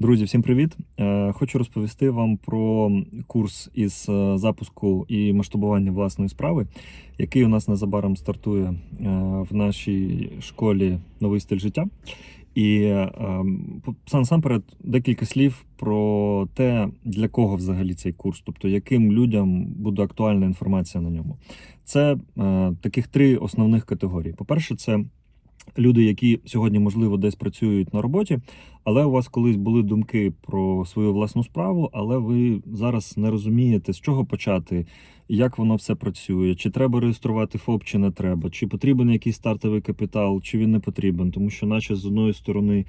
Друзі, всім привіт! Е, Хочу розповісти вам про курс із е, запуску і масштабування власної справи, який у нас незабаром стартує е, в нашій школі новий стиль життя. І насамперед декілька слів про те, для кого взагалі цей курс, тобто яким людям буде актуальна інформація на ньому. Це таких три основних категорії. По-перше, це люди, які сьогодні, можливо, десь працюють на роботі, але у вас колись були думки про свою власну справу, але ви зараз не розумієте, з чого почати, як воно все працює, чи треба реєструвати ФОП, чи не треба, чи потрібен якийсь стартовий капітал, чи він не потрібен, тому що, наче з одної сторони,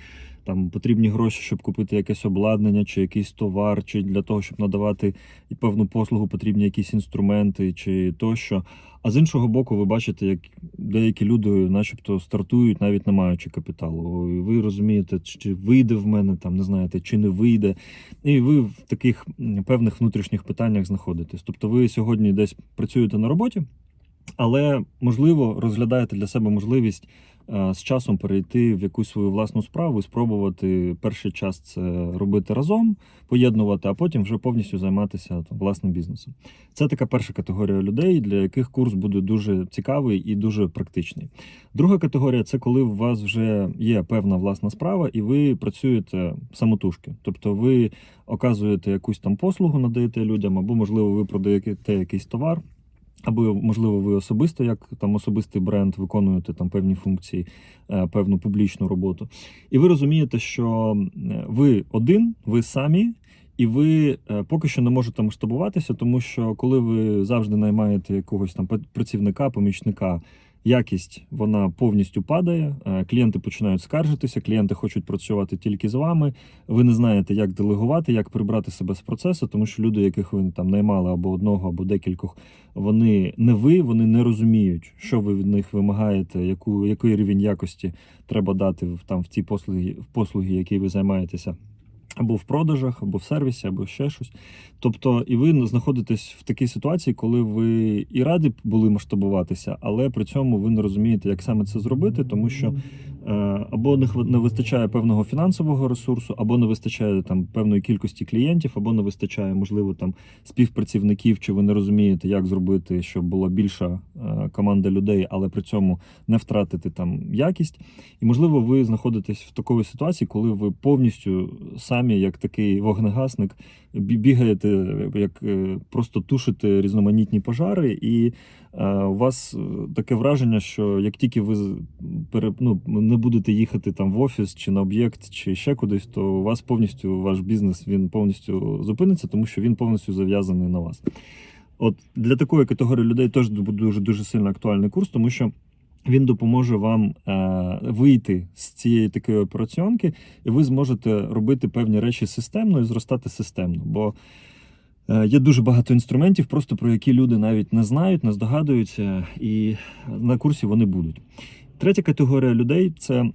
там потрібні гроші, щоб купити якесь обладнання, чи якийсь товар, чи для того, щоб надавати певну послугу, потрібні якісь інструменти, чи тощо. А з іншого боку, ви бачите, як деякі люди, начебто, стартують, навіть не маючи капіталу. Ви розумієте, чи вийде в мене там, не знаєте, чи не вийде. І ви в таких певних внутрішніх питаннях знаходитесь. Тобто, ви сьогодні десь працюєте на роботі, але можливо розглядаєте для себе можливість з часом перейти в якусь свою власну справу і спробувати перший час це робити разом, поєднувати, а потім вже повністю займатися там, власним бізнесом. Це така перша категорія людей, для яких курс буде дуже цікавий і дуже практичний. Друга категорія це коли у вас вже є певна власна справа, і ви працюєте самотужки. Тобто ви оказуєте якусь там послугу, надаєте людям, або можливо ви продаєте якийсь товар. Або можливо, ви особисто, як там особистий бренд, виконуєте там певні функції, е, певну публічну роботу. І ви розумієте, що е, ви один, ви самі, і ви е, поки що не можете масштабуватися, тому що коли ви завжди наймаєте якогось там пр- працівника, помічника, якість вона повністю падає. е, Клієнти починають скаржитися, клієнти хочуть працювати тільки з вами. Ви не знаєте, як делегувати, як прибрати себе з процесу, тому що люди, яких ви там наймали або одного, або декількох, вони не ви, вони не розуміють, що ви від них вимагаєте, яку який рівень якості треба дати в там в ті послуги, в послуги, які ви займаєтеся. Або в продажах, або в сервісі, або ще щось. Тобто, і ви знаходитесь в такій ситуації, коли ви і раді були масштабуватися, але при цьому ви не розумієте, як саме це зробити, тому що або не вистачає певного фінансового ресурсу, або не вистачає там певної кількості клієнтів, або не вистачає, можливо, там співпрацівників, чи ви не розумієте, як зробити, щоб була більша е, команда людей, але при цьому не втратити там якість. І можливо, ви знаходитесь в такій ситуації, коли ви повністю самі, як такий вогнегасник, бігаєте, як е, просто тушите різноманітні пожари, і е, у вас е, таке враження, що як тільки ви ну, не будете їхати там в офіс чи на об'єкт, чи ще кудись, то у вас повністю ваш бізнес він повністю зупиниться, тому що він повністю зав'язаний на вас. От для такої категорії людей теж буде дуже дуже сильно актуальний курс, тому що. Він допоможе вам е, вийти з цієї такої операціонки, і ви зможете робити певні речі системно і зростати системно. Бо е, є дуже багато інструментів, просто про які люди навіть не знають, не здогадуються, і на курсі вони будуть. Третя категорія людей це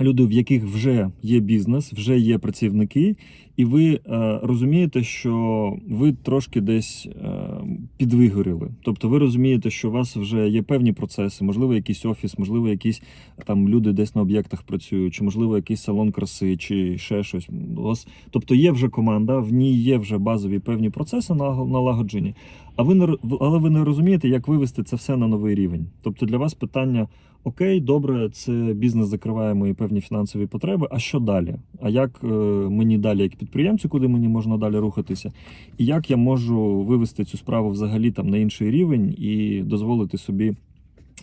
люди, в яких вже є бізнес, вже є працівники, і ви е, розумієте, що ви трошки десь е, підвигоріли. Тобто ви розумієте, що у вас вже є певні процеси, можливо, якийсь офіс, можливо, якісь там люди десь на об'єктах працюють, чи можливо якийсь салон краси, чи ще щось. Тобто є вже команда, в ній є вже базові певні процеси наг- налагоджені. А ви не але ви не розумієте, як вивести це все на новий рівень. Тобто для вас питання: окей, добре, це бізнес закриває мої певні фінансові потреби. А що далі? А як е, мені далі, як підприємцю, куди мені можна далі рухатися? І як я можу вивести цю справу взагалі там на інший рівень і дозволити собі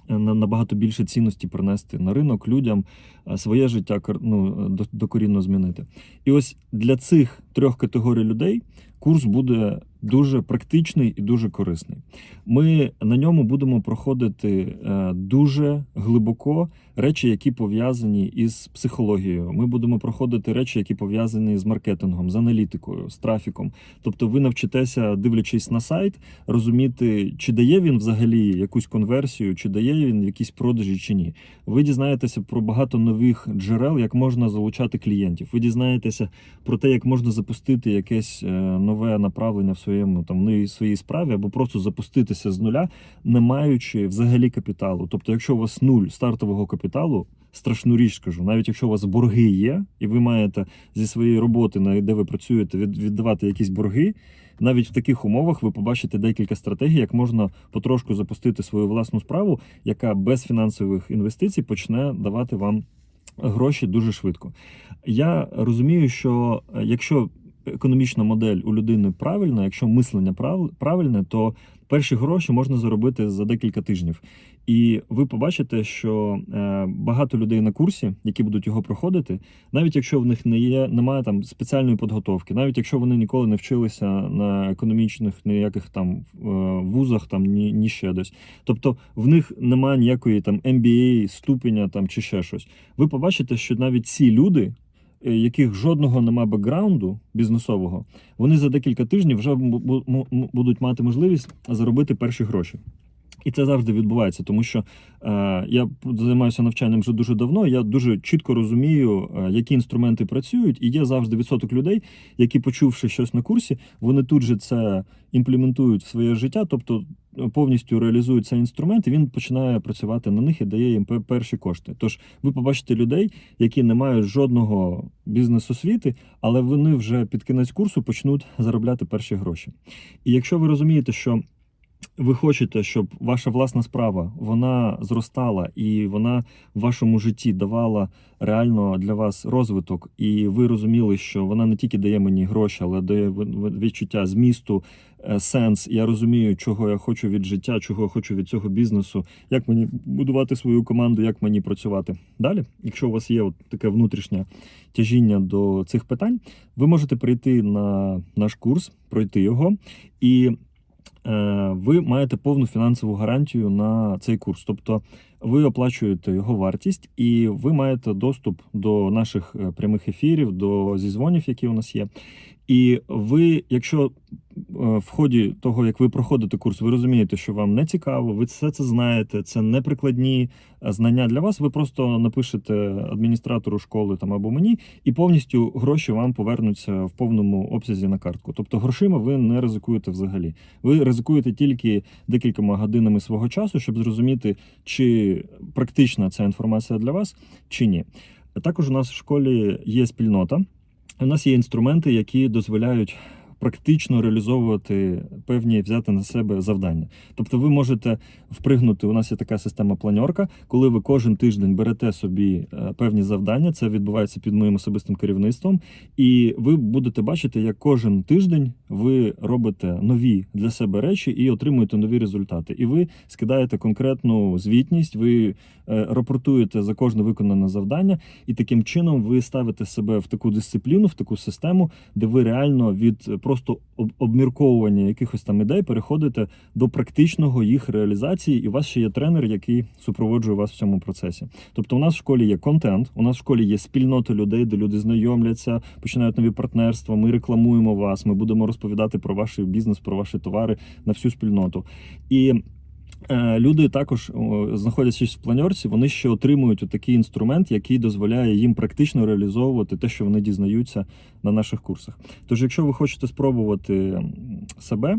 е, набагато більше цінності принести на ринок людям, е, своє життя ну, докорінно змінити. І ось для цих трьох категорій людей курс буде дуже практичний і дуже корисний. Ми на ньому будемо проходити е, дуже глибоко речі, які пов'язані із психологією. Ми будемо проходити речі, які пов'язані з маркетингом, з аналітикою, з трафіком. Тобто, ви навчитеся, дивлячись на сайт, розуміти, чи дає він взагалі якусь конверсію, чи дає він якісь продажі, чи ні. Ви дізнаєтеся про багато нових джерел, як можна залучати клієнтів. Ви дізнаєтеся про те, як можна запустити якесь е, нове направлення в своїй своєму там ну, своїй справі, або просто запуститися з нуля, не маючи взагалі капіталу. Тобто, якщо у вас нуль стартового капіталу, страшну річ скажу, навіть якщо у вас борги є, і ви маєте зі своєї роботи, на де ви працюєте, від, віддавати якісь борги. Навіть в таких умовах ви побачите декілька стратегій, як можна потрошку запустити свою власну справу, яка без фінансових інвестицій почне давати вам гроші дуже швидко. Я розумію, що е, якщо економічна модель у людини правильна, якщо мислення правильне, то перші гроші можна заробити за декілька тижнів. І ви побачите, що е, багато людей на курсі, які будуть його проходити, навіть якщо в них не є, немає там спеціальної підготовки, навіть якщо вони ніколи не вчилися на економічних ніяких там е, вузах, там ні, ні ще десь. Тобто в них немає ніякої там MBA, ступеня там чи ще щось. Ви побачите, що навіть ці люди, яких жодного нема бекграунду бізнесового, вони за декілька тижнів вже будуть мати можливість заробити перші гроші. І це завжди відбувається, тому що е, я займаюся навчанням вже дуже давно. Я дуже чітко розумію, е, які інструменти працюють, і є завжди відсоток людей, які, почувши щось на курсі, вони тут же це імплементують в своє життя, тобто е, повністю реалізують цей інструмент, він починає працювати на них і дає їм перші кошти. Тож ви побачите людей, які не мають жодного бізнес-освіти, але вони вже під кінець курсу почнуть заробляти перші гроші. І якщо ви розумієте, що ви хочете, щоб ваша власна справа вона зростала і вона в вашому житті давала реально для вас розвиток, і ви розуміли, що вона не тільки дає мені гроші, але дає відчуття змісту, е, сенс. Я розумію, чого я хочу від життя, чого я хочу від цього бізнесу, як мені будувати свою команду, як мені працювати. Далі, якщо у вас є от таке внутрішнє тяжіння до цих питань, ви можете прийти на наш курс, пройти його і ви маєте повну фінансову гарантію на цей курс. Тобто ви оплачуєте його вартість, і ви маєте доступ до наших е, прямих ефірів, до зізвонів, які у нас є. І ви, якщо е, в ході того, як ви проходите курс, ви розумієте, що вам не цікаво, ви все це знаєте, це не прикладні е, знання для вас. Ви просто напишете адміністратору школи там або мені, і повністю гроші вам повернуться в повному обсязі на картку. Тобто грошима ви не ризикуєте взагалі. Ви ризикуєте тільки декількома годинами свого часу, щоб зрозуміти, чи практична ця інформація для вас, чи ні. Також у нас в школі є спільнота. У нас є інструменти, які дозволяють практично реалізовувати певні взяти на себе завдання. Тобто, ви можете впригнути. У нас є така система планьорка, коли ви кожен тиждень берете собі е, певні завдання. Це відбувається під моїм особистим керівництвом, і ви будете бачити, як кожен тиждень ви робите нові для себе речі і отримуєте нові результати. І ви скидаєте конкретну звітність, ви е, рапортуєте за кожне виконане завдання, і таким чином ви ставите себе в таку дисципліну, в таку систему, де ви реально від е, просто об- обмірковування якихось там ідей переходите до практичного їх реалізації, і у вас ще є тренер, який супроводжує вас в цьому процесі. Тобто, у нас в школі є контент, у нас в школі є спільнота людей, де люди знайомляться, починають нові партнерства. Ми рекламуємо вас. Ми будемо розповідати про ваш бізнес, про ваші товари на всю спільноту. І Люди також, знаходячись в планерці, вони ще отримують такий інструмент, який дозволяє їм практично реалізовувати те, що вони дізнаються на наших курсах. Тож, якщо ви хочете спробувати себе,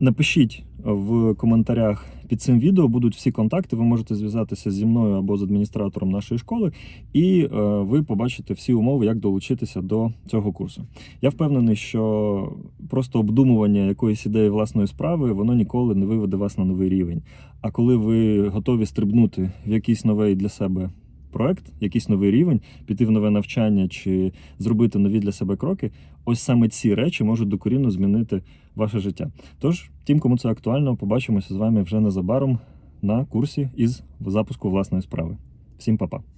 напишіть в коментарях під цим відео, будуть всі контакти. Ви можете зв'язатися зі мною або з адміністратором нашої школи, і е, ви побачите всі умови, як долучитися до цього курсу. Я впевнений, що просто обдумування якоїсь ідеї власної справи воно ніколи не виведе вас на новий рівень. А коли ви готові стрибнути в якийсь новий для себе проект, якийсь новий рівень, піти в нове навчання чи зробити нові для себе кроки, ось саме ці речі можуть докорінно змінити ваше життя. Тож, тим, кому це актуально, побачимося з вами вже незабаром на курсі із запуску власної справи. Всім па-па!